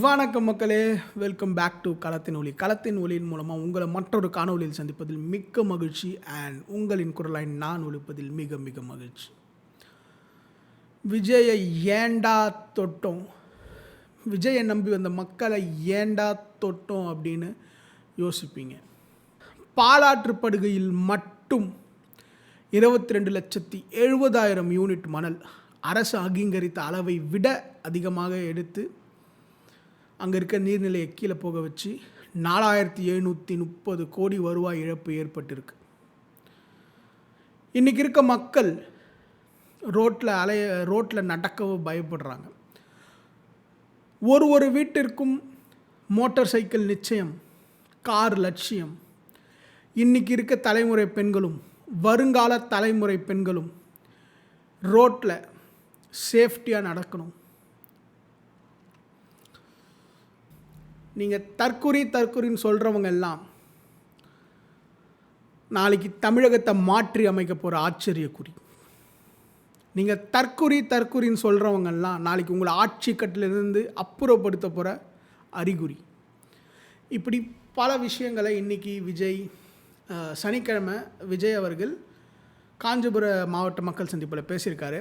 வணக்கம் மக்களே. Welcome back to களத்தின் ஒளி. களத்தின் ஒளியின் மூலமாக உங்களை மற்றொரு காணொலியில் சந்திப்பதில் மிக்க மகிழ்ச்சி அண்ட் உங்களின் குரலாய் நான் ஒழிப்பதில் மிக மிக மகிழ்ச்சி. விஜயை ஏண்டா தொட்டோம்? விஜயை நம்பி வந்த மக்களை ஏண்டா தொட்டோம் அப்படின்னு யோசிப்பீங்க. பாலாற்றுப்படுகையில் மட்டும் இருபத்தி ரெண்டு லட்சத்தி எழுபதாயிரம் யூனிட் மணல் அரசு அங்கீகரித்த அளவை விட அதிகமாக எடுத்து அங்கே இருக்க நீர்நிலையை கீழே போக வச்சு நாலாயிரத்தி எழுநூற்றி முப்பது கோடி வருவாய் இழப்பு ஏற்பட்டிருக்கு. இன்றைக்கி இருக்க மக்கள் ரோட்டில் அலைய ரோட்டில் நடக்கவும் பயப்படுறாங்க. ஒரு ஒரு வீட்டிற்கும் மோட்டார் சைக்கிள் நிச்சயம் கார் லட்சியம். இன்றைக்கி இருக்க தலைமுறை பெண்களும் வருங்கால தலைமுறை பெண்களும் ரோட்டில் சேஃப்டியாக நடக்கணும். நீங்கள் தற்குறி தற்குறின்னு சொல்கிறவங்க எல்லாம் நாளைக்கு தமிழகத்தை மாற்றி அமைக்க போகிற ஆச்சரியக்குறி. நீங்கள் தற்குறி தற்குறின்னு சொல்கிறவங்கெல்லாம் நாளைக்கு உங்களை ஆட்சி கட்டிலிருந்து அப்புறப்படுத்த போகிற அறிகுறி. இப்படி பல விஷயங்களை இன்றைக்கி விஜய் சனிக்கிழமை விஜய் அவர்கள் காஞ்சிபுர மாவட்ட மக்கள் சந்திப்பில் பேசியிருக்காரு.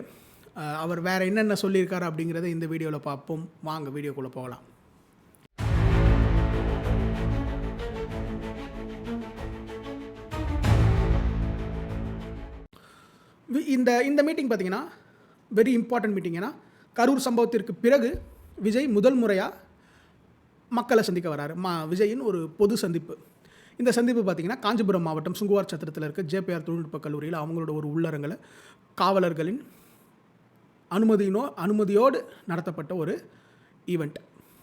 அவர் வேறு என்னென்ன சொல்லியிருக்காரு அப்படிங்கிறத இந்த வீடியோவில் பார்ப்போம். வாங்க வீடியோக்குள்ளே போகலாம். வி- இந்த இந்த மீட்டிங் பார்த்தீங்கன்னா வெரி இம்பார்ட்டன்ட் மீட்டிங் ஏன்னா கரூர் சம்பவத்திற்கு பிறகு விஜய் முதல் முறையாக மக்களை சந்திக்க வராரு. மா விஜயின் ஒரு பொது சந்திப்பு. இந்த சந்திப்பு பார்த்தீங்கன்னா காஞ்சிபுரம் மாவட்டம் சுங்குவார் சத்திரத்தில் இருக்க ஜேபிஆர் தொழில்நுட்ப கல்லூரியில் அவங்களோட ஒரு உள்ளரங்கில் காவலர்களின் அனுமதியினோ அனுமதியோடு நடத்தப்பட்ட ஒரு ஈவெண்ட்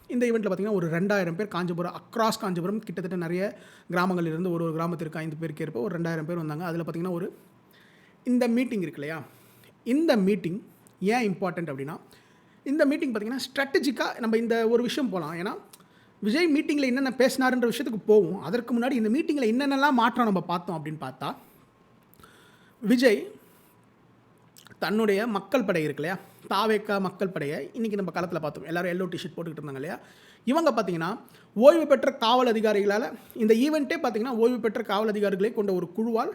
இந்த ஈவெண்ட்டில் பார்த்தீங்கன்னா ஒரு ரெண்டாயிரம் பேர் காஞ்சிபுரம் அக்ராஸ் காஞ்சிபுரம் கிட்டத்தட்ட நிறைய கிராமங்களிலிருந்து ஒரு ஒரு கிராமத்திற்கு ஐந்து பேருக்கு ஏற்ப ஒரு ரெண்டாயிரம் பேர் வந்தாங்க. அதில் பார்த்தீங்கன்னா ஒரு இந்த மீட்டிங் இருக்கு இல்லையா? இந்த மீட்டிங் ஏன் இம்பார்ட்டண்ட் அப்படின்னா இந்த மீட்டிங் பார்த்தீங்கன்னா ஸ்ட்ராட்டஜிக்காக நம்ம இந்த ஒரு விஷயம் போகலாம் ஏன்னா விஜய் மீட்டிங்கில் என்னென்ன பேசினாருன்ற விஷயத்துக்கு போவோம். அதற்கு முன்னாடி இந்த மீட்டிங்கில் என்னென்னலாம் மாற்றம் நம்ம பார்த்தோம் அப்படின்னு பார்த்தா விஜய் தன்னுடைய மக்கள் படை இருக்கு இல்லையா? தாவேக்கா மக்கள் படையை இன்றைக்கி நம்ம காலத்தில் பார்த்தோம். எல்லாரும் எல்லோ டிஷர்ட் போட்டுக்கிட்டு இருந்தாங்க இல்லையா? இவங்க பார்த்தீங்கன்னா ஓய்வு பெற்ற காவல் அதிகாரிகளால் இந்த ஈவெண்ட்டே பார்த்தீங்கன்னா ஓய்வு பெற்ற காவல் அதிகாரிகளை கொண்ட ஒரு குழுவால்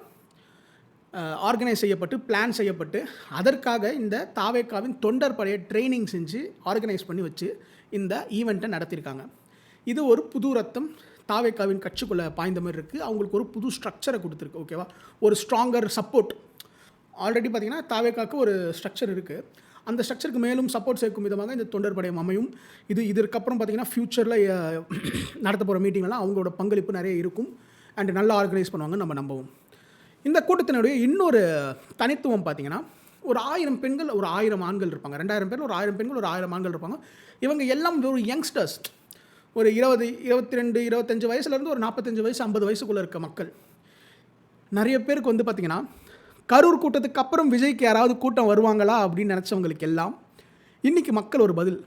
ஆர்கனைஸ் செய்யப்பட்டு பிளான் செய்யப்பட்டு அதற்காக இந்த தாவேக்காவின் தொண்டர் படையை ட்ரைனிங் செஞ்சு ஆர்கனைஸ் பண்ணி வச்சு இந்த ஈவெண்ட்டை நடத்தியிருக்காங்க. இது ஒரு புது ரத்தம். தாவேக்காவின் கட்சிக்குள்ளே பாய்ந்த மாதிரி இருக்குது அவங்களுக்கு ஒரு புது ஸ்ட்ரக்சரை கொடுத்துருக்கு ஓகேவா ஒரு ஸ்ட்ராங்கர் சப்போர்ட் ஆல்ரெடி பார்த்திங்கன்னா தாவேக்காக்கு ஒரு ஸ்ட்ரக்சர் இருக்குது அந்த ஸ்ட்ரக்சருக்கு மேலும் சப்போர்ட் சேர்க்கும் விதமாக இந்த தொண்டர் படையம் அமையும். இது இதற்கப்புறம் பார்த்தீங்கன்னா ஃப்யூச்சரில் நடத்த போகிற மீட்டிங்லாம் அவங்களோட பங்களிப்பு நிறைய இருக்கும். அண்ட் நல்லா ஆர்கனைஸ் பண்ணுவாங்க நம்ம நம்பவும். இந்த கூட்டத்தினுடைய இன்னொரு தனித்துவம் பார்த்தீங்கன்னா ஒரு ஆயிரம் பெண்கள் ஒரு ஆயிரம் ஆண்கள் இருப்பாங்க. ரெண்டாயிரம் பேர் ஒரு ஆயிரம் பெண்கள் ஒரு ஆயிரம் ஆண்கள் இருப்பாங்க. இவங்க எல்லாம் ஒரு யங்ஸ்டர்ஸ் ஒரு இருபது இருபத்தி ரெண்டு இருபத்தஞ்சு வயசுலேருந்து ஒரு நாற்பத்தஞ்சு வயசு ஐம்பது வயசுக்குள்ளே இருக்க மக்கள். நிறைய பேருக்கு வந்து பார்த்திங்கன்னா கரூர் கூட்டத்துக்கு அப்புறம் விஜய்க்கு யாராவது கூட்டம் வருவாங்களா அப்படின்னு நினச்சவங்களுக்கு எல்லாம் இன்றைக்கி மக்கள் ஒரு பதில்.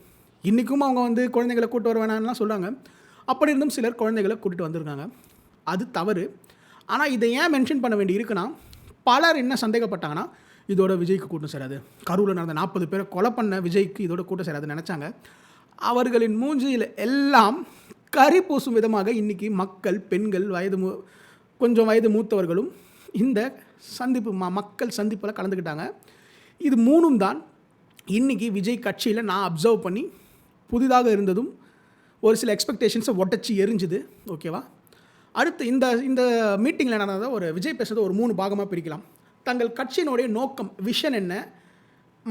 இன்றைக்கும் அவங்க வந்து குழந்தைகளை கூட்டு வர வேணாம்லாம் சொல்கிறாங்க அப்படி இருந்தும் சிலர் குழந்தைகளை கூட்டிட்டு வந்திருக்காங்க. அது தவறு. ஆனால் இதை ஏன் மென்ஷன் பண்ண வேண்டி இருக்குன்னா பலர் என்ன சந்தேகப்பட்டாங்கன்னா இதோட விஜய்க்கு கூட்டம் சேராது. கரூரில் நடந்த நாற்பது பேரை கொலை பண்ண விஜய்க்கு இதோட கூட்டம் சேராதுன்னு நினச்சாங்க. அவர்களின் மூஞ்சியில் எல்லாம் கரி பூசும் விதமாக இன்றைக்கி மக்கள் பெண்கள் வயது மூ கொஞ்சம் வயது மூத்தவர்களும் இந்த சந்திப்பு ம மக்கள் சந்திப்பில் கலந்துக்கிட்டாங்க. இது மூணும் தான் இன்றைக்கி விஜய் கட்சியில் நான் அப்சர்வ் பண்ணி புதிதாக இருந்ததும் ஒரு சில எக்ஸ்பெக்டேஷன்ஸை ஒட்டச்சி எரிஞ்சுது. ஓகேவா அடுத்து இந்த இந்த மீட்டிங்கில் நடந்ததை ஒரு விஜய் பேசுகிறது ஒரு மூணு பாகமாக பிரிக்கலாம். தங்கள் கட்சியினுடைய நோக்கம் விஷன் என்ன?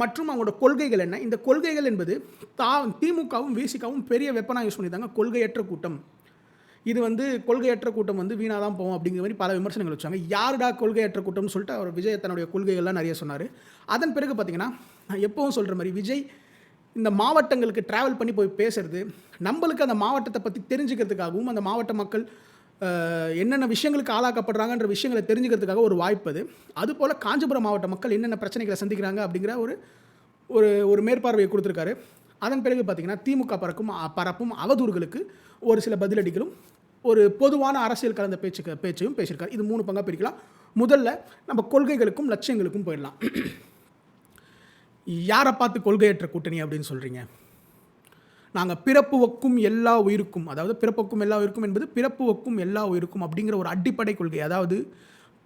மற்றும் அவங்களோட கொள்கைகள் என்ன? இந்த கொள்கைகள் என்பது தா திமுகவும் விசிகாவும் பெரிய வெப்பனாக யூஸ் பண்ணியிருந்தாங்க கொள்கையற்ற கூட்டம். இது வந்து கொள்கையற்ற கூட்டம் வந்து வீணாக தான் போகும் அப்படிங்கிற மாதிரி பல விமர்சனங்கள் வச்சாங்க. யாருடா கொள்கையற்ற கூட்டம்னு சொல்லிட்டு அவர் விஜய் தன்னுடைய கொள்கைகள்லாம் நிறைய சொன்னார். அதன் பிறகு பார்த்தீங்கன்னா நான் எப்பவும் சொல்கிற மாதிரி விஜய் இந்த மாவட்டங்களுக்கு ட்ராவல் பண்ணி போய் பேசுறது நம்மளுக்கு அந்த மாவட்டத்தை பற்றி தெரிஞ்சுக்கிறதுக்காகவும் அந்த மாவட்ட மக்கள் என்னென்ன விஷயங்களுக்கு ஆளாக்கப்படுறாங்கன்ற விஷயங்களை தெரிஞ்சுக்கிறதுக்காக ஒரு வாய்ப்பு அது. அதுபோல் காஞ்சிபுரம் மாவட்ட மக்கள் என்னென்ன பிரச்சனைகளை சந்திக்கிறாங்க அப்படிங்கிற ஒரு ஒரு ஒரு மேற்பார்வையை கொடுத்துருக்காரு. அதன் பிறகு பார்த்திங்கன்னா திமுக பறக்கும் பரப்பும் அவதூறுகளுக்கு ஒரு சில பதிலடிகளும் ஒரு பொதுவான அரசியல் கலந்த பேச்சுக்கு பேச்சையும் பேசியிருக்காரு. இது மூணு பங்காக பிரிக்கலாம். முதல்ல நம்ம கொள்கைகளுக்கும் லட்சியங்களுக்கும் போயிடலாம். யாரை பார்த்து கொள்கையற்ற கூட்டணி அப்படின்னு சொல்கிறீங்க நாங்கள் பிறப்பு ஒக்கும் எல்லா உயிருக்கும் அதாவது பிறப்புக்கும் எல்லா உயிருக்கும் என்பது பிறப்பு ஒக்கும் எல்லா உயிருக்கும் அப்படிங்கிற ஒரு அடிப்படை கொள்கை அதாவது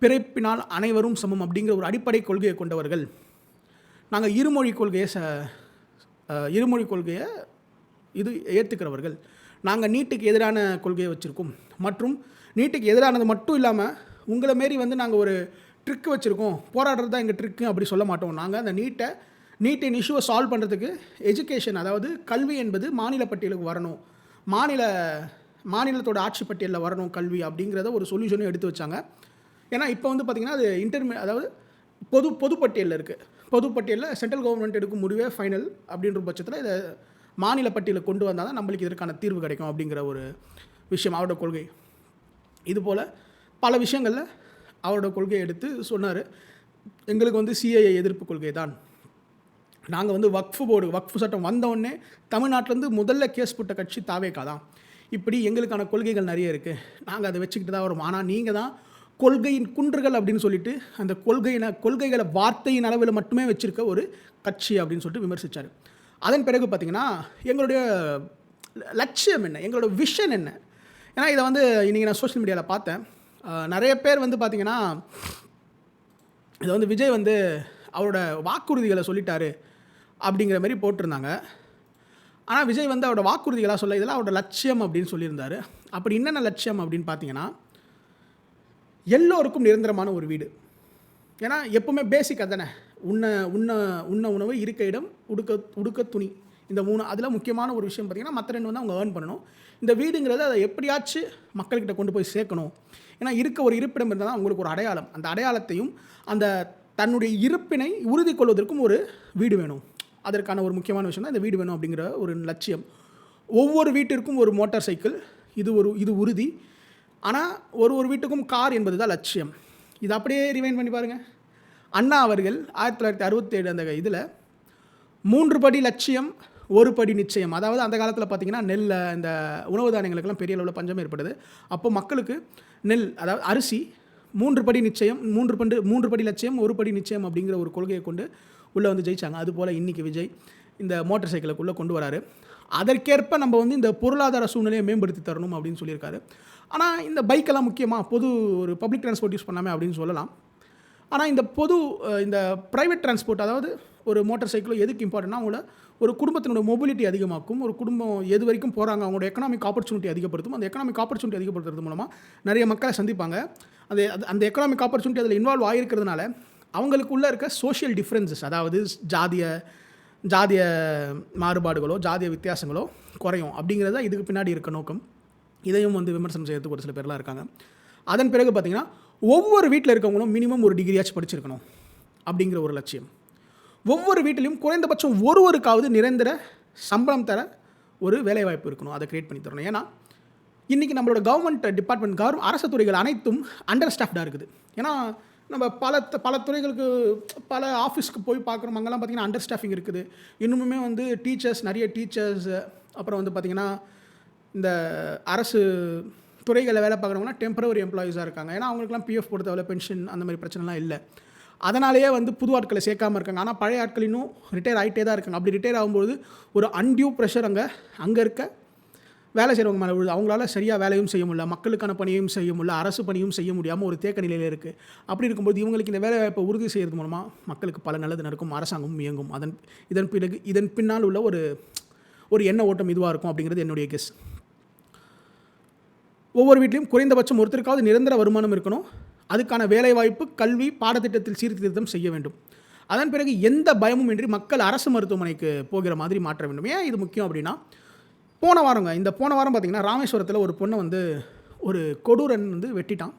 பிறப்பினால் அனைவரும் சமம் அப்படிங்கிற ஒரு அடிப்படை கொள்கையை கொண்டவர்கள். நாங்கள் இருமொழி கொள்கையை ச இருமொழி கொள்கையை இது ஏற்றுக்கிறவர்கள். நாங்கள் நீட்டுக்கு எதிரான கொள்கையை வச்சுருக்கோம். மற்றும் நீட்டுக்கு எதிரானது மட்டும் இல்லாமல் உங்களை மாரி வந்து நாங்கள் ஒரு ட்ரிக் வச்சுருக்கோம். போராடுறது தான் எங்கள் ட்ரிக்கு அப்படி சொல்ல மாட்டோம். நாங்கள் அந்த நீட்டை நீட்டின் இஷ்யூவை சால்வ் பண்ணுறதுக்கு எஜுகேஷன் அதாவது கல்வி என்பது மாநில பட்டியலுக்கு வரணும். மாநில மாநிலத்தோட ஆட்சி பட்டியலில் வரணும் கல்வி அப்படிங்கிறத ஒரு சொல்யூஷனும் எடுத்து வச்சாங்க. ஏன்னா இப்போ வந்து பார்த்திங்கன்னா அது இன்டர்மீ அதாவது பொது பொதுப்பட்டியலில் இருக்குது பொதுப்பட்டியலில் சென்ட்ரல் கவர்மெண்ட் எடுக்கும் முடிவே ஃபைனல் அப்படின்ற பட்சத்தில் இதை மாநில பட்டியலில் கொண்டு வந்தால் தான் நம்மளுக்கு இதற்கான தீர்வு கிடைக்கும் அப்படிங்கிற ஒரு விஷயம் அவரோட கொள்கை. இதுபோல் பல விஷயங்களில் அவரோட கொள்கையை எடுத்து சொன்னார். எங்களுக்கு வந்து சிஐஏ எதிர்ப்பு கொள்கை தான். நாங்கள் வந்து வக்ஃபு போர்டு வக்ஃபு சட்டம் வந்தவுடனே தமிழ்நாட்டிலேருந்து முதல்ல கேஸ் போட்ட கட்சி தாவேக்கா தான். இப்படி எங்களுக்கான கொள்கைகள் நிறைய இருக்குது நாங்கள் அதை வச்சுக்கிட்டு தான் வரும். ஆனால் நீங்கள் தான் கொள்கையின் குன்றுகள் அப்படின்னு சொல்லிட்டு அந்த கொள்கையின கொள்கைகளை வார்த்தையின் அளவில் மட்டுமே வச்சுருக்க ஒரு கட்சி அப்படின்னு சொல்லிட்டு விமர்சித்தார் அதன் பிறகு பார்த்திங்கன்னா எங்களுடைய லட்சியம் என்ன? எங்களோட விஷன் என்ன? ஏன்னா இதை வந்து இன்றைக்கி நான் சோஷியல் மீடியாவில் பார்த்தேன். நிறைய பேர் வந்து பார்த்திங்கன்னா இதை வந்து விஜய் வந்து அவரோட வாக்குறுதிகளை சொல்லிட்டாரு அப்படிங்கிற மாதிரி போட்டிருந்தாங்க. ஆனால் விஜய் வந்து அவரோட வாக்குறுதிகளாக சொல்ல இதெல்லாம் அவரோட லட்சியம் அப்படின்னு சொல்லியிருந்தார். அப்படி என்னென்ன லட்சியம் அப்படின்னு பார்த்தீங்கன்னா எல்லோருக்கும் நிரந்தரமான ஒரு வீடு. ஏன்னா எப்பவுமே பேசிக் அதானே? உண்ண உண்ண உண்ண உணவு இருக்க இடம் உடுக்க உடுக்க துணி. இந்த மூணு அதில் முக்கியமான ஒரு விஷயம் பார்த்தீங்கன்னா மற்ற ரெண்டு வந்து அவங்க ஏர்ன் பண்ணணும். இந்த வீடுங்கிறது அதை எப்படியாச்சும் மக்கள்கிட்ட கொண்டு போய் சேர்க்கணும். ஏன்னா இருக்க ஒரு இருப்பிடம் இருந்தால் தான் அவங்களுக்கு ஒரு அடையாளம். அந்த அடையாளத்தையும் அந்த தன்னுடைய இருப்பினை உறுதி கொள்வதற்கும் ஒரு வீடு வேணும். அதற்கான ஒரு முக்கியமான விஷயம் தான் இந்த வீடு வேணும் அப்படிங்கிற ஒரு லட்சியம். ஒவ்வொரு வீட்டிற்கும் ஒரு மோட்டார் சைக்கிள் இது ஒரு இது உறுதி. ஆனால் ஒரு ஒரு வீட்டுக்கும் கார் என்பது தான் லட்சியம். இது அப்படியே ரிவைன் பண்ணி பாருங்கள் அண்ணா அவர்கள் ஆயிரத்தி தொள்ளாயிரத்தி அறுபத்தேழு அந்த இதில் மூன்று படி லட்சியம் ஒரு படி நிச்சயம். அதாவது அந்த காலத்தில் பார்த்தீங்கன்னா நெல் இந்த உணவு தானியங்களுக்கெல்லாம் பெரிய அளவில் பஞ்சம் ஏற்படுது அப்போ மக்களுக்கு நெல் அதாவது அரிசி மூன்று படி நிச்சயம் மூன்று பண்டு மூன்று படி லட்சியம் ஒரு படி நிச்சயம் அப்படிங்கிற ஒரு கொள்கையை கொண்டு உள்ளே வந்து ஜெயித்தாங்க அதுபோல் இன்றைக்கி விஜய் இந்த மோட்டார் சைக்கிளுக்குள்ளே கொண்டு வராரு. அதற்கேற்ப நம்ம வந்து இந்த பொருளாதார சூழ்நிலையை மேம்படுத்தி தரணும் அப்படின்னு சொல்லியிருக்காரு. ஆனால் இந்த பைக்கெல்லாம் முக்கியமாக பொது ஒரு பப்ளிக் டிரான்ஸ்போர்ட் யூஸ் பண்ணாமல் அப்படின்னு சொல்லலாம். ஆனால் இந்த பொது இந்த ப்ரைவேட் டிரான்ஸ்போர்ட் அதாவது ஒரு மோட்டார் சைக்கிளோ எதுக்கு இம்பார்ட்டன்ட்னா அவங்கள ஒரு குடும்பத்தினோட மொபிலிட்டி அதிகமாக்கும் ஒரு குடும்பம் எது வரைக்கும் போகிறாங்க அவங்களோட எக்கனாமிக் ஆப்பர்ச்சுனிட்டி அதிகப்படுத்தும் அந்த எக்கனாமிக் ஆப்பர்ச்சுனிட்டி அதிகப்படுத்துறது மூலமாக நிறைய மக்களை சந்திப்பாங்க. அந்த அந்த எக்கனாமிக் ஆப்பர்ச்சுனிட்டி அதில் இன்வால்வ் ஆகிருக்கிறதுனால அவங்களுக்குள்ளே இருக்க சோஷியல் டிஃப்ரென்சஸ் அதாவது ஜாதிய ஜாதிய மாறுபாடுகளோ ஜாதிய வித்தியாசங்களோ குறையும். அப்படிங்கிறது தான் இதுக்கு பின்னாடி இருக்க நோக்கம். இதையும் வந்து விமர்சனம் செய்யறதுக்கு ஒரு சில பேர்லாம் இருக்காங்க. அதன் பிறகு பார்த்திங்கன்னா ஒவ்வொரு வீட்டில் இருக்கவங்களும் மினிமம் ஒரு டிகிரியாச்சும் படிச்சிருக்கணும் அப்படிங்கிற ஒரு லட்சியம். ஒவ்வொரு வீட்டிலையும் குறைந்தபட்சம் ஒருவருக்காவது நிரந்தர சம்பளம் தர ஒரு வேலைவாய்ப்பு இருக்கணும். அதை கிரியேட் பண்ணி தரணும். ஏன்னா இன்றைக்கி நம்மளோட கவர்மெண்ட் டிபார்ட்மெண்ட் கவர் அரசு துறைகள் அனைத்தும் அண்டர் ஸ்டாஃப்டாக இருக்குது. ஏன்னா நம்ம பல த- பல துறைகளுக்கு பல ஆஃபீஸ்க்கு போய் பார்க்குறோம். அங்கெல்லாம் பார்த்திங்கன்னா அண்டர் ஸ்டாஃபிங் இருக்குது. இன்னுமுமே வந்து டீச்சர்ஸ் நிறைய டீச்சர்ஸ் அப்புறம் வந்து பார்த்திங்கன்னா இந்த அரசு துறைகளில் வேலை பார்க்குறவங்கன்னா டெம்பரவரி எம்ப்ளாயீஸாக இருக்காங்க. ஏன்னா அவங்களுக்குலாம் பிஎஃப் போட பென்ஷன் அந்த மாதிரி பிரச்சனைலாம் இல்லை. அதனாலேயே வந்து புது ஆட்களை சேர்க்காம இருக்காங்க. ஆனால் பழைய ஆட்கள் இன்னும் ரிட்டையர் ஆகிட்டே தான் இருக்காங்க. அப்படி ரிட்டையர் ஆகும்போது ஒரு அன்டியூ ப்ரெஷர் அங்கே அங்கே இருக்க வேலை செய்கிறவங்க மேலே விழுது. அவங்களால சரியாக வேலையும் செய்ய முடியல. மக்களுக்கான பணியும் செய்ய முடியல. அரசு பணியும் செய்ய முடியாமல் ஒரு தேக்க நிலையில் இருக்குது அப்படி இருக்கும்போது இவங்களுக்கு இந்த வேலை வாய்ப்பை உறுதி செய்கிறது மூலமாக மக்களுக்கு பல நல்லது நடக்கும். அரசாங்கமும் இயங்கும். அதன் இதன் பிறகு இதன் பின்னால் உள்ள ஒரு ஒரு எண்ண ஓட்டம் இதுவாக இருக்கும் அப்படிங்கிறது என்னுடைய கெஸ் ஒவ்வொரு வீட்லையும் குறைந்தபட்சம் ஒருத்தருக்காவது நிரந்தர வருமானம் இருக்கணும். அதுக்கான வேலைவாய்ப்பு கல்வி பாடத்திட்டத்தில் சீர்திருத்தம் செய்ய வேண்டும். அதன் பிறகு எந்த பயமும் இன்றி மக்கள் அரசு மருத்துவமனைக்கு போகிற மாதிரி மாற்ற வேண்டும். ஏன் இது முக்கியம் அப்படின்னா போன வாரங்க இந்த போன வாரம் பார்த்திங்கன்னா ராமேஸ்வரத்தில் ஒரு பொண்ணை வந்து ஒரு கொடூரன் வந்து வெட்டிட்டான்.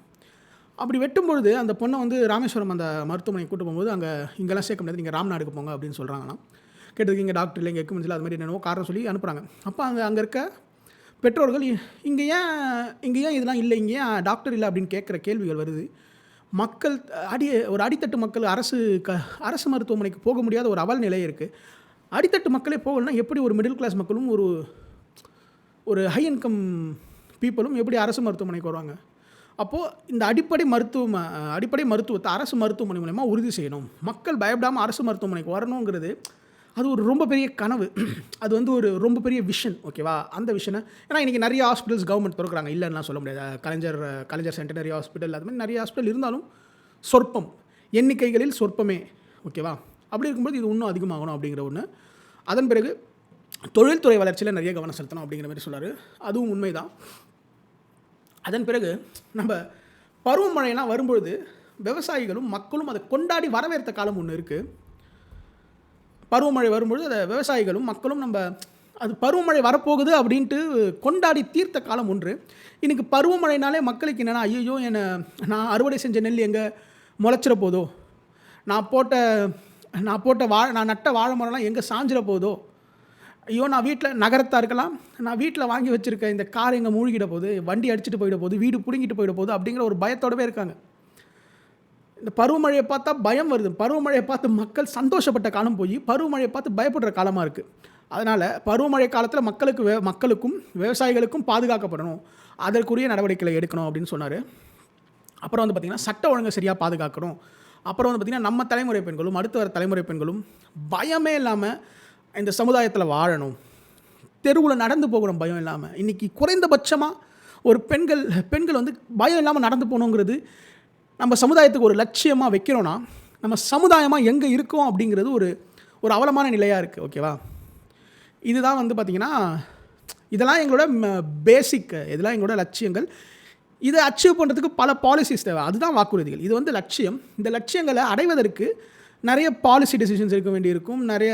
அப்படி வெட்டும் பொழுது அந்த பொண்ணை வந்து ராமேஸ்வரம் அந்த மருத்துவமனைக்கு கூட்டு போகும்போது அங்கே இங்கெல்லாம் சேர்க்க முடியாது நீங்கள் ராம்நாடுக்கு போங்க அப்படின்னு சொல்கிறாங்கன்னா கேட்டதுக்கு இங்கே டாக்டர் இல்லை இங்கே எக்குமெண்ட்ஸில் அது மாதிரி என்னென்னவோ காரணம் சொல்லி அனுப்புகிறாங்க அப்போ அங்கே அங்கே இருக்க பெற்றோர்கள் இ- இங்கே ஏன் இங்கே ஏன் இதெல்லாம் இல்லை இங்கே ஏன் டாக்டர் இல்லை அப்படின்னு கேட்குற கேள்விகள் வருது. மக்கள் அடி ஒரு அடித்தட்டு மக்கள் அரசு க அரசு மருத்துவமனைக்கு போக முடியாத ஒரு அவல் நிலை இருக்குது அடித்தட்டு மக்களே போகலன்னா எப்படி ஒரு மிடில் கிளாஸ் மக்களும் ஒரு ஒரு ஹை இன்கம் பீப்புளும் எப்படி அரசு மருத்துவமனைக்கு வருவாங்க? அப்போது இந்த அடிப்படை மருத்துவ அடிப்படை மருத்துவத்தை அரசு மருத்துவமனை மூலயமா உறுதி செய்யணும். மக்கள் பயப்படாமல் அரசு மருத்துவமனைக்கு வரணுங்கிறது அது ஒரு ரொம்ப பெரிய கனவு. அது வந்து ஒரு ரொம்ப பெரிய விஷன் ஓகேவா அந்த விஷனை ஏன்னா இன்றைக்கி நிறைய ஹாஸ்பிட்டல்ஸ் கவர்மெண்ட் திறக்கிறாங்க. இல்லைன்னா சொல்ல முடியாது. கலைஞர் கலைஞர் சென்டனரி ஹாஸ்பிட்டல் அது மாதிரி நிறைய ஹாஸ்பிட்டல் இருந்தாலும் சொற்பம் எண்ணிக்கைகளில் சொற்பமே ஓகேவா அப்படி இருக்கும்போது இது இன்னும் அதிகமாகணும் அப்படிங்கிற ஒன்று அதன் பிறகு தொழில்துறை வளர்ச்சியில் நிறைய கவனம் செலுத்தணும் அப்படிங்கிற மாதிரி சொல்கிறார் அதுவும் உண்மைதான். அதன் பிறகு நம்ம பருவமழைலாம் வரும்பொழுது விவசாயிகளும் மக்களும் அதை கொண்டாடி வரவேற்ற காலம் ஒன்று இருக்குது பருவமழை வரும்பொழுது அதை விவசாயிகளும் மக்களும் நம்ம அது பருவமழை வரப்போகுது அப்படின்ட்டு கொண்டாடி தீர்த்த காலம் ஒன்று. இன்னைக்கு பருவமழைனாலே மக்களுக்கு என்னென்னா ஐயோ என்னை நான் அறுவடை செஞ்ச நெல் எங்கே முளைச்சிட போதோ? நான் போட்ட நான் போட்ட வா நான் நட்ட வாழை மரம்லாம் எங்கே சாஞ்சிட போதோ? ஐயோ நான் வீட்டில் நகரத்தாக இருக்கலாம் நான் வீட்டில் வாங்கி வச்சுருக்க இந்த கார் எங்கே மூழ்கிட போகுது வண்டி அடிச்சுட்டு போயிட போகுது வீடு பிடுங்கிட்டு போயிட போகுது அப்படிங்கிற ஒரு பயத்தோடவே இருக்காங்க. இந்த பருவமழையை பார்த்தா பயம் வருது. பருவமழையை பார்த்து மக்கள் சந்தோஷப்பட்ட காலம் போய் பருவமழையை பார்த்து பயப்படுற காலமாக இருக்குது அதனால் பருவமழை காலத்தில் மக்களுக்கு வே மக்களுக்கும் விவசாயிகளுக்கும் பாதுகாக்கப்படணும். அதற்குரிய நடவடிக்கைகளை எடுக்கணும் அப்படின்னு சொன்னார். அப்புறம் வந்து பார்த்திங்கன்னா சட்ட ஒழுங்கை சரியாக பாதுகாக்கணும். அப்புறம் வந்து பார்த்திங்கன்னா நம்ம தலைமுறை பெண்களும் அடுத்து வர தலைமுறை பெண்களும் பயமே இல்லாமல் இந்த சமுதாயத்தில் வாழணும். தெருவில் நடந்து போகணும் பயம் இல்லாமல் இன்றைக்கி குறைந்தபட்சமாக ஒரு பெண்கள் பெண்கள் வந்து பயம் இல்லாமல் நடந்து போகணுங்கிறது நம்ம சமுதாயத்துக்கு ஒரு லட்சியமாக வைக்கிறோன்னா நம்ம சமுதாயமாக எங்கே இருக்கோம் அப்படிங்கிறது ஒரு ஒரு அவலமான நிலையாக இருக்குது ஓகேவா இதுதான் வந்து பார்த்திங்கன்னா இதெல்லாம் எங்களோட பேசிக் இதெல்லாம் எங்களோட லட்சியங்கள். இதை அச்சீவ் பண்ணுறதுக்கு பல பாலிசிஸ் தேவை. அதுதான் வாக்குறுதிகள். இது வந்து லட்சியம். இந்த லட்சியங்களை அடைவதற்கு நிறைய பாலிசி டெசிஷன்ஸ் எடுக்க வேண்டியிருக்கும். நிறைய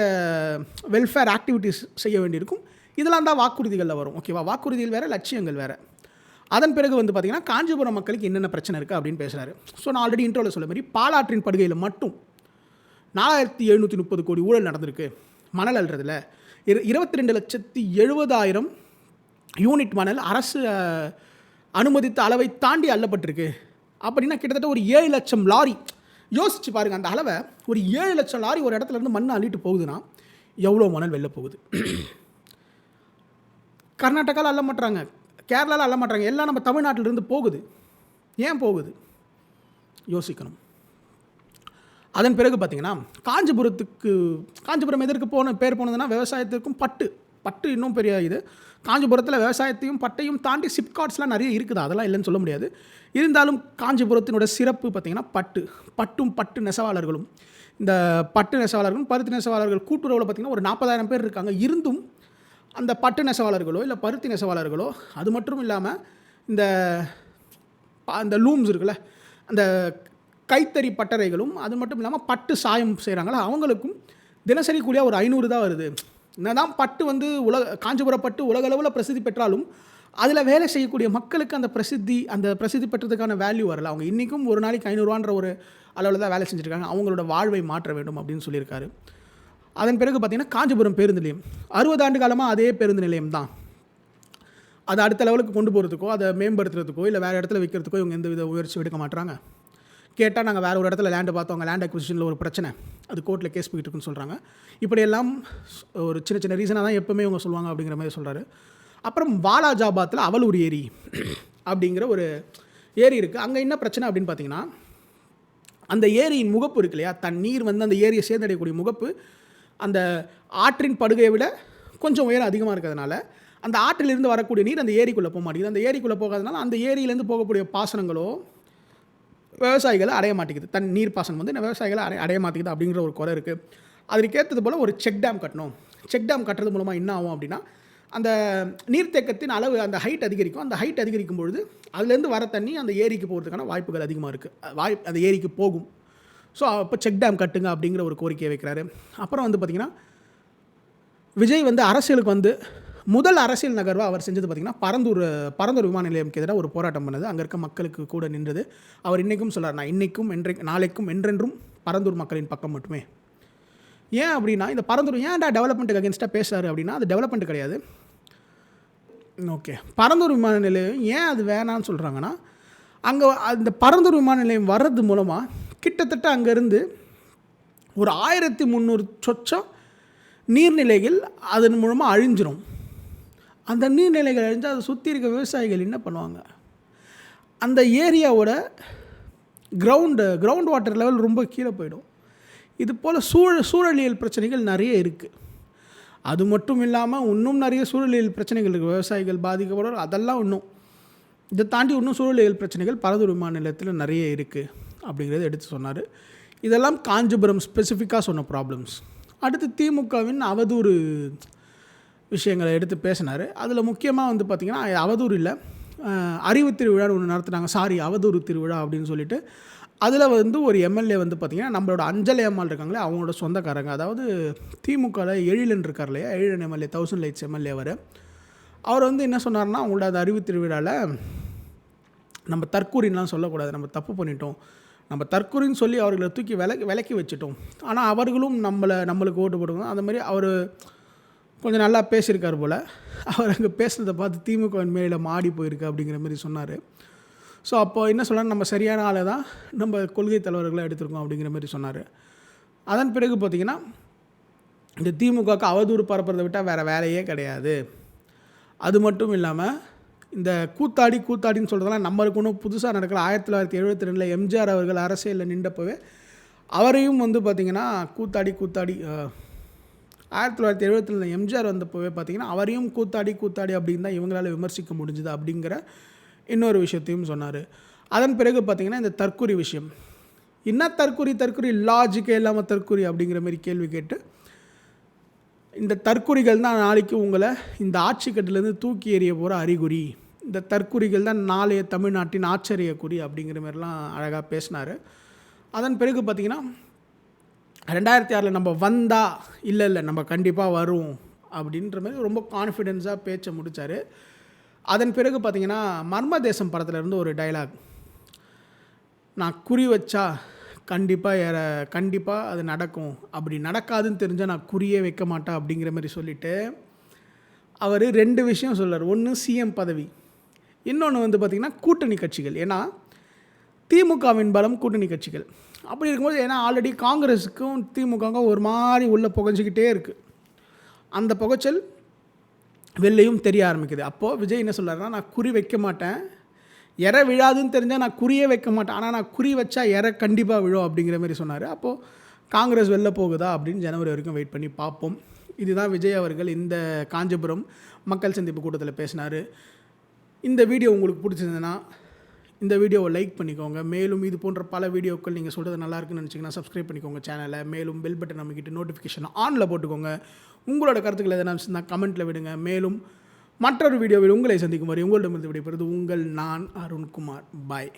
வெல்ஃபேர் ஆக்டிவிட்டீஸ் செய்ய வேண்டியிருக்கும். இதெல்லாம் தான் வாக்குறுதிகளில் வரும் ஓகேவா வாக்குறுதிகள் வேறு லட்சியங்கள் வேறு. அதன் பிறகு வந்து பார்த்திங்கன்னா காஞ்சிபுரம் மக்களுக்கு என்னென்ன பிரச்சனை இருக்குது அப்படின்னு பேசுகிறாரு ஸோ நான் ஆல்ரெடி இன்ட்ரோவில் சொல்ல மாதிரி பாலாற்றின் படுகையில் மட்டும் நாலாயிரத்தி எழுநூற்றி முப்பது கோடி ஊழல் நடந்திருக்கு. மணல் அல்றதில் இரு இருபத்தி ரெண்டு லட்சத்தி எழுபதாயிரம் யூனிட் மணல் அரசு அனுமதித்த அளவை தாண்டி அள்ளப்பட்டிருக்கு. அப்படின்னா கிட்டத்தட்ட ஒரு ஏழு லட்சம் லாரி. யோசிச்சு பாருங்கள் அந்த அளவை ஒரு ஏழு லட்சம் லாரி ஒரு இடத்துல இருந்து மண் அள்ளிட்டு போகுதுன்னா எவ்வளோ மணல் வெளில போகுது கர்நாடகாவில் அள்ள மாட்டுறாங்க கேரளாவில் அள்ள மாட்டுறாங்க எல்லாம் நம்ம தமிழ்நாட்டிலிருந்து போகுது. ஏன் போகுது? யோசிக்கணும். அதன் பிறகு பார்த்திங்கன்னா காஞ்சிபுரத்துக்கு காஞ்சிபுரம் எதற்கு போன பேர் போனதுன்னா விவசாயத்திற்கும் பட்டு. பட்டு இன்னும் பெரிய இது. காஞ்சிபுரத்தில் விவசாயத்தையும் பட்டையும் தாண்டி சிப்காட்ஸ்லாம் நிறைய இருக்குது. அதெல்லாம் இல்லைன்னு சொல்ல முடியாது. இருந்தாலும் காஞ்சிபுரத்தினோட சிறப்பு பார்த்திங்கன்னா பட்டு. பட்டும் பட்டு நெசவாளர்களும். இந்த பட்டு நெசவாளர்களும் பருத்தி நெசவாளர்கள் கூட்டுறவில் பார்த்திங்கன்னா ஒரு நாற்பதாயிரம் பேர் இருக்காங்க. இருந்தும் அந்த பட்டு நெசவாளர்களோ இல்லை பருத்தி நெசவாளர்களோ அது மட்டும் இல்லாமல் இந்த அந்த லூம்ஸ் இருக்குல்ல அந்த கைத்தறி பட்டறைகளும் அது மட்டும் இல்லாமல் பட்டு சாயம் செய்கிறாங்களா அவங்களுக்கும் தினசரி கூலியாக ஒரு ஐநூறு தான் வருது. என்னதான் பட்டு வந்து உலக காஞ்சிபுரம் பட்டு உலகளவில் பிரசித்தி பெற்றாலும் அதில் வேலை செய்யக்கூடிய மக்களுக்கு அந்த பிரசித்தி அந்த பிரசித்தி பெற்றதுக்கான வேல்யூ வரல. அவங்க இன்றைக்கும் ஒரு நாளைக்கு ஐநூறுவான்ற ஒரு அளவில் தான் வேலை செஞ்சுருக்காங்க. அவங்களோட வாழ்வை மாற்ற வேண்டும் அப்படின்னு சொல்லியிருக்காரு. அதன் பிறகு பார்த்திங்கன்னா காஞ்சிபுரம் பேருந்து நிலையம். அறுபது ஆண்டு காலமாக அதே பேருந்து நிலையம் தான். அதை அடுத்த லெவலுக்கு கொண்டு போகிறதுக்கோ அதை மேம்படுத்துறதுக்கோ இல்லை வேறு இடத்துல வைக்கிறதுக்கோ இவங்க எந்த வித முயற்சி எடுக்க மாட்டுறாங்க கேட்டால் நாங்கள் வேறு ஒரு இடத்துல லேண்டு பார்த்தோம். லேண்ட் அக்விசிஷனில் ஒரு பிரச்சனை. அது கோர்ட்டில் கேஸ் போயிட்டு இருக்குன்னு சொல்கிறாங்க இப்படியெல்லாம் ஒரு சின்ன சின்ன ரீசனாக தான் எப்போவுமே இவங்க சொல்லுவாங்க அப்படிங்கிற மாதிரி சொல்கிறாரு அப்புறம் வாலாஜாபாத்தில் அவலூர் ஏரி அப்படிங்கிற ஒரு ஏரி இருக்குது அங்கே என்ன பிரச்சனை அப்படின்னு பார்த்தீங்கன்னா அந்த ஏரியின் முகப்பு இருக்கு இல்லையா? தன் நீர் வந்து அந்த ஏரியை சேர்ந்தடையக்கூடிய முகப்பு அந்த ஆற்றின் படுகையை விட கொஞ்சம் உயரம் அதிகமாக இருக்கிறதுனால அந்த ஆற்றிலிருந்து வரக்கூடிய நீர் அந்த ஏரிக்குள்ளே போக மாட்டேங்குது. அந்த ஏரிக்குள்ளே போகாதனால அந்த ஏரியிலேருந்து போகக்கூடிய பாசனங்களோ விவசாயிகளை அடைய மாட்டேங்குது. தன் நீர் பாசனம் வந்து விவசாயிகளை அடைய அடைய மாட்டேங்குது அப்படிங்கிற ஒரு குறை இருக்குது அதுக்கேற்றது போல் ஒரு செக் டேம் கட்டணும். செக் டேம் கட்டுறது மூலமாக என்ன ஆகும் அப்படின்னா அந்த நீர்த்தேக்கத்தின் அளவு அந்த ஹைட் அதிகரிக்கும். அந்த ஹைட் அதிகரிக்கும் பொழுது அதுலேருந்து வர தண்ணி அந்த ஏரிக்கு போகிறதுக்கான வாய்ப்புகள் அதிகமாக இருக்குது வாய் அந்த ஏரிக்கு போகும். ஸோ அப்போ செக் டேம் கட்டுங்க அப்படிங்கிற ஒரு கோரிக்கையை வைக்கிறாரு. அப்புறம் வந்து பார்த்திங்கன்னா விஜய் வந்து அரசியலுக்கு வந்து முதல் அரசியல் நகர்வாக அவர் செஞ்சது பார்த்திங்கன்னா பரந்தூர் பரந்தூர் விமான நிலையம்க்கு எதிராக ஒரு போராட்டம் பண்ணது. அங்கே இருக்க மக்களுக்கு கூட நின்றது. அவர் இன்றைக்கும் சொல்கிறார் நான் இன்றைக்கும் என்றை நாளைக்கும் என்றென்றும் பரந்தூர் மக்களின் பக்கம் மட்டுமே. ஏன் அப்படின்னா இந்த பரந்தூர் ஏன்டா டெவலப்மெண்ட்டுக்கு அகேன்ஸ்டாக பேசுகிறாரு அப்படின்னா அது டெவலப்மெண்ட் கிடையாது. ஓகே பரந்தூர் விமான நிலையம் ஏன் அது வேணான்னு சொல்கிறாங்கன்னா அங்கே அந்த பரந்தூர் விமான நிலையம் வர்றது மூலமாக கிட்டத்தட்ட அங்கேருந்து ஒரு ஆயிரத்தி முந்நூறு சொச்சம் நீர்நிலைகள் அதன் மூலமாக அழிஞ்சிரும். அந்த நீர்நிலைகள் அழிஞ்சு அதை சுற்றி இருக்க விவசாயிகள் என்ன பண்ணுவாங்க? அந்த ஏரியாவோட கிரவுண்டு கிரவுண்ட் வாட்டர் லெவல் ரொம்ப கீழே போயிடும். இது போல் சூழ சூழலியல் பிரச்சனைகள் நிறைய இருக்குது அது மட்டும் இல்லாமல் இன்னும் நிறைய சூழலியல் பிரச்சனைகள் இருக்குது விவசாயிகள் பாதிக்கப்படுற அதெல்லாம் இன்னும். இதை தாண்டி இன்னும் சூழலியல் பிரச்சனைகள் பரதூர் விமான நிலையத்தில் நிறைய இருக்குது அப்படிங்கிறத எடுத்து சொன்னார். இதெல்லாம் காஞ்சிபுரம் ஸ்பெசிஃபிக்காக சொன்ன ப்ராப்ளம்ஸ் அடுத்து திமுகவின் அவதூறு விஷயங்களை எடுத்து பேசினார். அதில் முக்கியமாக வந்து பார்த்திங்கன்னா அவதூறு இல்லை. அறிவு திருவிழான்னு ஒன்று நடத்துனாங்க. சாரி அவதூறு திருவிழா அப்படின்னு சொல்லிட்டு. அதில் வந்து ஒரு எம்எல்ஏ வந்து பார்த்திங்கன்னா நம்மளோட அஞ்சலி அம்மாள் இருக்காங்களே அவங்களோட சொந்தக்காரங்க. அதாவது திமுகவில் எழிலன் இருக்கார் இல்லையா? Ezhilan MLA thousand lights MLA அவர். அவர் வந்து என்ன சொன்னார்னா அவங்களோட அந்த அறிவு திருவிழாவில் நம்ம தற்கூரின்லாம் சொல்லக்கூடாது. நம்ம தப்பு பண்ணிட்டோம். நம்ம தற்கொலைன்னு சொல்லி அவர்களை தூக்கி விலக்கி விலக்கி வச்சுட்டோம். ஆனால் அவர்களும் நம்மளை நம்மளுக்கு ஓட்டு போடுவோம் அந்த மாதிரி அவர் கொஞ்சம் நல்லா பேசியிருக்கார் போல். அவர் அங்கே பேசுனதை பார்த்து திமுக மேலே மாடி போயிருக்கு அப்படிங்கிற மாதிரி சொன்னார். ஸோ அப்போ என்ன சொல்லணும் நம்ம சரியான ஆளை தான் நம்ம கொள்கை தலைவர்களை எடுத்திருக்கோம் அப்படிங்கிற மாதிரி சொன்னார். அதன் பிறகு பார்த்திங்கன்னா இந்த திமுகவுக்கு அவதூறு பரப்புறதை விட்டால் வேறு வேலையே கிடையாது. அது மட்டும் இல்லாமல் இந்த கூத்தாடி கூத்தாடின்னு சொல்கிறதெல்லாம் நம்மளுக்கு ஒன்றும் புதுசாக நடக்கல ஆயிரத்தி தொள்ளாயிரத்தி எழுபத்தி ரெண்டில் எம்ஜிஆர் அவர்கள் அரசியலில் நின்றப்பவே அவரையும் வந்து பார்த்திங்கன்னா கூத்தாடி கூத்தாடி ஆயிரத்தி தொள்ளாயிரத்தி எழுபத்தி ரெண்டில் எம்ஜிஆர் வந்தப்போவே பார்த்திங்கன்னா அவரையும் கூத்தாடி கூத்தாடி அப்படின்னு தான் இவங்களால் விமர்சிக்க முடிஞ்சுது அப்படிங்கிற இன்னொரு விஷயத்தையும் சொன்னார். அதன் பிறகு பார்த்திங்கன்னா இந்த தற்குறி விஷயம். என்ன தற்குறி தற்குறி லாஜிக்கே இல்லாமல் தற்குறி அப்படிங்கிற மாதிரி கேள்வி கேட்டு இந்த தற்குறிகள் தான் நாளைக்கு உங்களை இந்த ஆட்சிக்கட்டிலேருந்து தூக்கி எறிய போகிற அறிகுறி. இந்த தற்குறிகள் தான் நாளைய தமிழ்நாட்டின் ஆச்சரிய குறி அப்படிங்கிற மாதிரிலாம் அழகாக பேசினார். அதன் பிறகு பார்த்திங்கன்னா ரெண்டாயிரத்தி ஆறில் நம்ம வந்தா இல்லை இல்லை நம்ம கண்டிப்பாக வரும் அப்படின்ற மாதிரி ரொம்ப கான்ஃபிடென்ஸாக பேச்சை முடித்தார் அதன் பிறகு பார்த்திங்கன்னா மர்ம தேசம் படத்துல இருந்து ஒரு டைலாக் நான் குறி வச்சா கண்டிப்பாக ஏற கண்டிப்பாக அது நடக்கும். அப்படி நடக்காதுன்னு தெரிஞ்சால் நான் குறியே வைக்க மாட்டேன் அப்படிங்கிற மாதிரி சொல்லிவிட்டு அவர் ரெண்டு விஷயம் சொல்கிறார் ஒன்று சிஎம் பதவி. இன்னொன்று வந்து பார்த்திங்கன்னா கூட்டணி கட்சிகள். ஏன்னா திமுகவின் பலம் கூட்டணி கட்சிகள். அப்படி இருக்கும்போது ஏன்னா ஆல்ரெடி காங்கிரஸுக்கும் திமுகவுக்கும் ஒரு மாதிரி உள்ளே புகஞ்சிக்கிட்டே இருக்குது அந்த புகைச்சல் வெளிலையும் தெரிய ஆரம்பிக்குது. அப்போது விஜய் என்ன சொல்கிறார்னா நான் குறி வைக்க மாட்டேன். எற விழாதுன்னு தெரிஞ்சால் நான் குறியே வைக்க மாட்டேன். ஆனால் நான் குறி வச்சா எற கண்டிப்பாக விழும் அப்படிங்கிற மாதிரி சொன்னார். அப்போது காங்கிரஸ் வெளில போகுதா அப்படின்னு ஜனவரி வரைக்கும் வெயிட் பண்ணி பார்ப்போம். இதுதான் விஜய் அவர்கள் இந்த காஞ்சிபுரம் மக்கள் சந்திப்பு கூட்டத்தில் பேசினார். இந்த வீடியோ உங்களுக்கு பிடிச்சிருந்ததுன்னா இந்த வீடியோவை லைக் பண்ணிக்கோங்க. மேலும் இது போன்ற பல வீடியோக்கள் நீங்கள் சொல்கிறது நல்லா இருக்குன்னு நினச்சிங்கன்னா சப்ஸ்கிரைப் பண்ணிக்கோங்க சேனலை மேலும் பெல் பட்டன் நம்மக்கிட்ட நோட்டிஃபிகேஷன் ஆனில் போட்டுக்கோங்க. உங்களோட கருத்துக்கள் எதனா இருந்தால் கமெண்ட்டில் விடுங்க. மேலும் மற்றொரு வீடியோவில் உங்களை சந்திக்கும் வரை உங்களிடமிருந்து விடைபெறுவது உங்கள் நான் அருண்குமார். பாய்